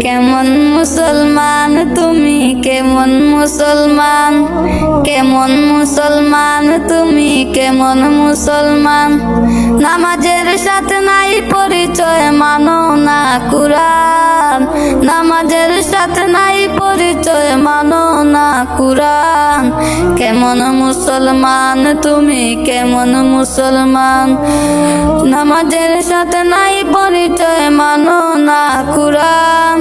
কেমন মুসলমান তুমি? কেমন মুসলমান? কেমন মুসলমান তুমি? কেমন মুসলমান? নামাজের সাথে নাই পরিচয়, মানো না কুরআন। নামাজের সাথে নাই পরিচয়, মানো না কুরআন। কেমন মুসলমান তুমি? কেমন মুসলমান? নামাজের সাথে নাই পরিচয়, মানো না কুরআন।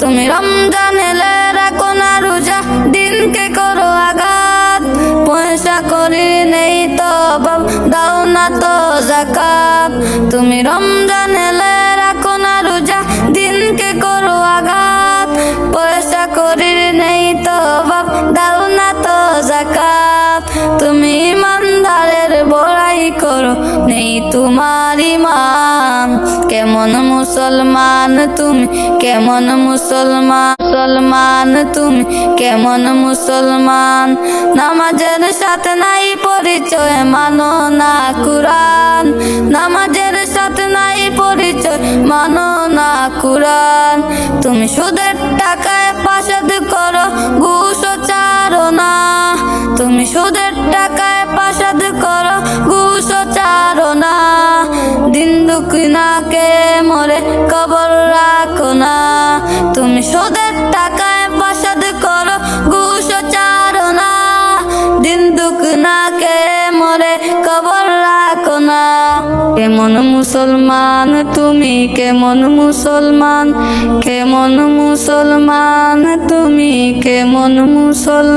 তুমি রমজান এলে রাখো না রোজা, দিনকে করো আঘাত। পয়সা করি নেই তো দাও না তো জাকাত তুমি রমজান এলে রাখো না রোজা, দিনকে করো আঘাত। পয়সা করি নেই করো নেই তোমার ইমান কেমন মুসলমান তুমি, কেমন মুসলমান মুসলমান তুমি, কেমন মুসলমান। নামাজের সাথে নাই পরিচয়, মানো না কুরআন। নামাজের সাথে নাই পরিচয়, মানো না কুরআন। তুমি সুদের টাকায় পাশাদ করো, ঘুষ চারো না। তুমি সুদের দুঃখিনাকে মরে কবর রাখো না। তুমি সুদের টাকায় পাশাদ করো, ঘুষ চারো না দিন দুঃখিনাকে মরে কবর রাখো না। কেমন মুসলমান, তুমি কেমন মুসলমান? কেমন মুসলমান, তুমি কেমন মুসলমান?